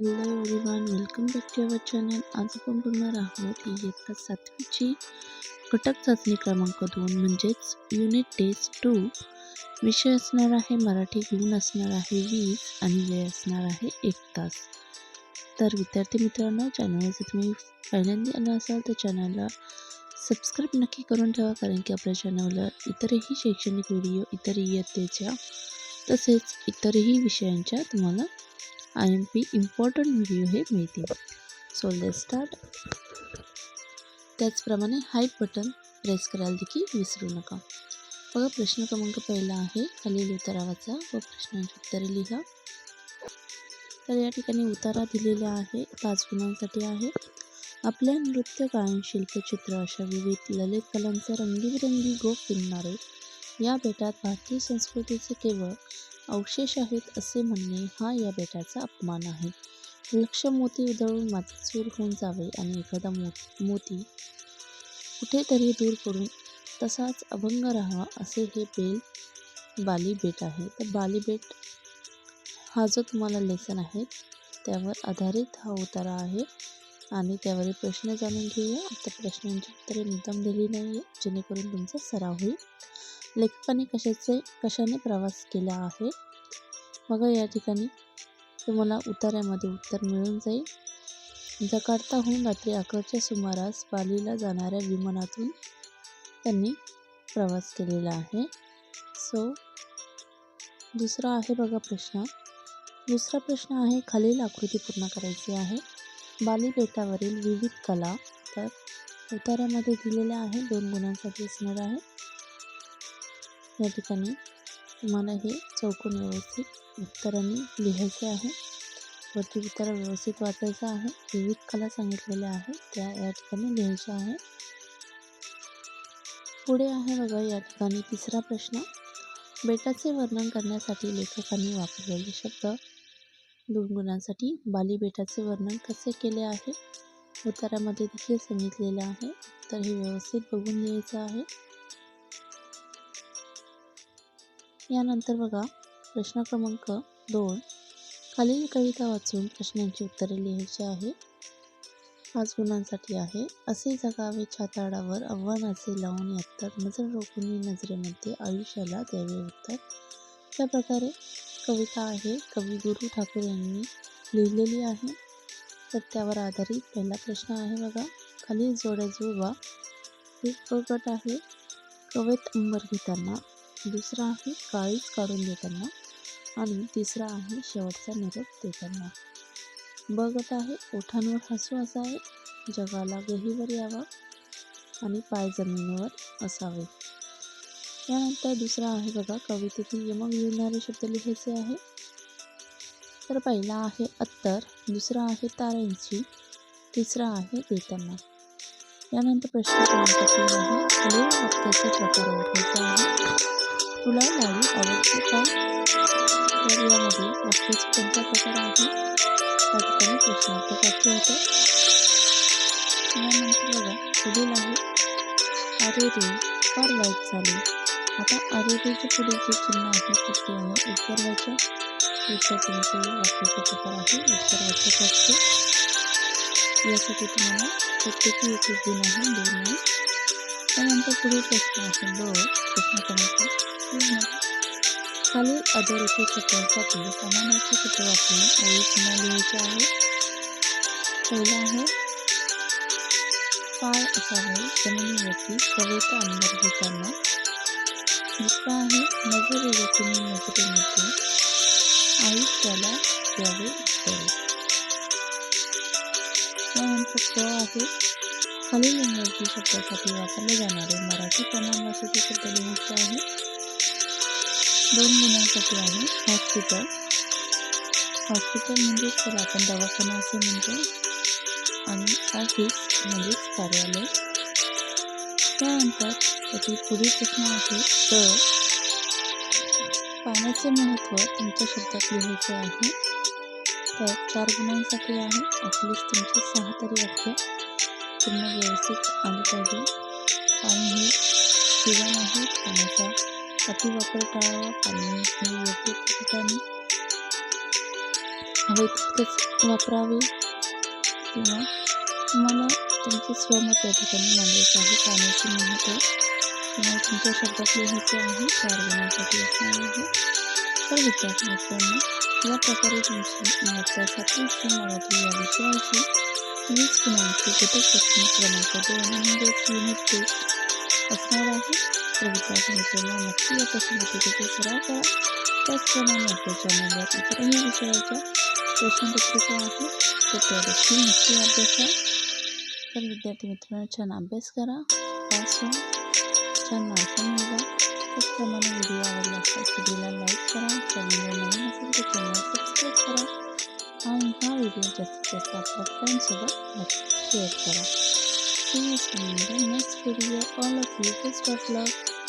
Hello everyone welcome back to our channel आज आपण बघणार आहोत इयत्ता सातवीची घटक चाचणी क्रमांक दोन म्हणजेच युनिट टेस्ट टू विषय असणार आहे मराठी गुण असणार आहे वीस आणि वेळ असणार आहे एक तास. तर विद्यार्थी मित्रांनो चॅनलवर जर तुम्ही पहिल्यांदा आला असाल तर चॅनलला सबस्क्राईब नक्की करून ठेवा कारण की आपल्या चॅनलला इतरही शैक्षणिक व्हिडिओ इतर इयत्तेच्या तसेच इतरही विषयांच्या तुम्हाला I M P important video हे मिळतील. सो लेट स्टार्ट त्याचप्रमाणे हाईप बटन प्रेस करायला देखील विसरू नका. बघा प्रश्न क्रमांक पहिला आहे. खालील उतारावाचा व प्रश्नांची उत्तरे लिहा. तर या ठिकाणी उतारा दिलेला आहे पाच गुणांसाठी आहे आपल्या नृत्य गायन शिल्पचित्र अशा विविध ललित कलांचा रंगीबिरंगी गोप फिरणारे या बेटात भारतीय संस्कृतीचे केवळ अवशेष आहेत असे म्हणणे हा या बेटाचा अपमान आहे. लक्ष मोती उधळून माती चूर होऊन जावे आणि एखादा मो मोती कुठेतरी दूर पडून तसाच अभंग राहावा असे हे बेल बाली बेट आहे. तर बाली बेट हा जो तुम्हाला लेसन आहे त्यावर आधारित हा उतारा आहे आणि त्यावरील प्रश्न जाणून घेऊया. आता प्रश्नांची उत्तरे मुद्दाम दिली नाही आहे जेणेकरून तुमचा सराव होईल. लेखकाने कशाचे कशाने प्रवास केला आहे? बघा या ठिकाणी. तुम्हाला उतार्यामध्ये उत्तर मिळून जाईल. जकार्ताहून रात्री अकराच्या सुमारास बालीला जाणाऱ्या विमानातून त्यांनी प्रवास केलेला आहे. सो दुसरा आहे बघा प्रश्न. दुसरा प्रश्न आहे खालील आकृती पूर्ण करायची आहे. बाली बेटावरील विविध कला तर उतार्यामध्ये दिलेल्या आहे. दोन गुणांसाठी असणार आहे. या ठिकाणी तुम्हाला हे चौकून व्यवस्थित उत्तरांनी लिहायचे आहे. वरती उत्तर व्यवस्थित वाचायचं आहे. विविध कला सांगितलेल्या आहे त्या या ठिकाणी लिहायच्या आहे. पुढे आहे बघा या ठिकाणी तिसरा प्रश्न. बेटाचे वर्णन करण्यासाठी लेखकांनी वापरलेले शब्द. दोन गुणांसाठी बाली बेटाचे वर्णन कसे केले आहे? उत्तरामध्ये देखील सांगितलेलं आहे. तर हे व्यवस्थित बघून लिहायचं आहे. यानंतर बघा प्रश्न क्रमांक दोन. खालील कविता वाचून प्रश्नांची उत्तरे लिहायची आहे. पाच गुणांसाठी आहे. असे जगावे छाताडावर आव्हानाचे लावून येतात नजर रोखून नजरेमध्ये आयुष्याला द्यावे उत्तर. त्या प्रकारे कविता आहे. कवी गुरु ठाकूर यांनी लिहिलेली आहे. तर त्यावर आधारित पहिला प्रश्न आहे बघा. खालील जोड्या जुळवा एक गट आहे. कवेत अंबर घेताना दुसरा आहे काळीच काढून देताना आणि तिसरा आहे शेवटचा निरोप देताना. बघत आहे ओठांवर हसू असावे जगाला गहीवर यावा आणि पाय जमिनीवर असावे. यानंतर दुसरा आहे बघा कवितेतील यमक येणारे शब्द लिहायचे आहे. तर पहिला आहे अत्तर दुसरा आहे ताऱ्यांची तिसरा आहे देताना यानंतर प्रश्न क्रमांक तीन आहे खालील वाक्याचे प्रकार ओळखायचा आहे. तुला लाडू आवडते का तर यामध्ये वाक्याचा कोणता प्रकार आहे? त्या ठिकाणी प्रश्नार्थ वाक्य होतं. यानंतर बघा पुढील आहे. अरे रे फार वाईट झाले. आता अरे रेचे पुढे जे चिन्ह आहे ते ते आहे उत्तरवाच्या याच्या तुमचे वाक्याचे प्रकार आहे. उत्तरवाचक वाक्य यासाठी तुम्हाला प्रत्येकी एक गुण आहे दोन त्यानंतर पुढील प्रश्न असेल ब प्रश्न क्रमांक खालील अधोरेखित चित्रांसाठी समानार्थी चित्र वापरून ओळी पुन्हा लिहायचे आहे. पहिला आहे पाय असावे जमिनीवरती कवेचा अंबर घेताना. दुसरा आहे नजर रोखून नजरेमध्ये. आई त्याला द्यावे उत्तर. त्यानंतर क आहे खालील इंग्रजी शब्दासाठी वापरले जाणारे मराठी प्रमाण भाषेचे शब्द लिहायचे आहे. दोन मुलांसाठी आहे. हॉस्पिटल हॉस्पिटल म्हणजेच त्याला आपण दवाखाना असे म्हणतो. आणि ऑफिस म्हणजेच कार्यालय. त्यानंतर त्याची पुढील प्रश्न आहे. तर पाण्याचे महत्त्व तुमच्या शब्दात लिहायचे आहे. तर चार गुणांसाठी आहे. ॲटलिस्ट तुमचे सहा तरी वाक्य. पूर्ण व्यवस्थित आली पाहिजे पाणी हे जीवन नाही पाण्याचा अतिवापर टाळावा. पाणी हे योग्य ठिकाणी हवे तितकंच वापरावे. किंवा तुम्हाला तुमचे स्वमत या ठिकाणी मांडायचं आहे. पाण्याचे महत्त्व किंवा तुमच्या शब्दात लिहायचे आहे. चार गुणांसाठी असणार आहे. तर विद्यार्थी मित्रांनो या प्रकारे तुमची महत्त्वाचा प्रश्न मराठी या विषयाची वीस गुणांची घटक प्रश्न क्रमांक दोन म्हणजेच युनिट टेस्ट असणार आहे तर विद्यार्थी मित्रांनो नक्की या प्रश्नपत्रिकेचा सराव करा त्याचप्रमाणे आपल्या चॅनलवर इतरही विषयाच्या प्रश्नपत्रिका आहे तर त्या देखील नक्की अभ्यासा तर विद्यार्थी मित्रांनो छान अभ्यास करा पास व्हा छान मार्क मिळवा त्याचप्रमाणे व्हिडिओ आवडला असल्यास व्हिडिओला लाईक करा चॅनलवर नवीन असेल तर चॅनल सबस्क्राईब करा and now you can just press the plus sign so that share see you in the next video all of you best of luck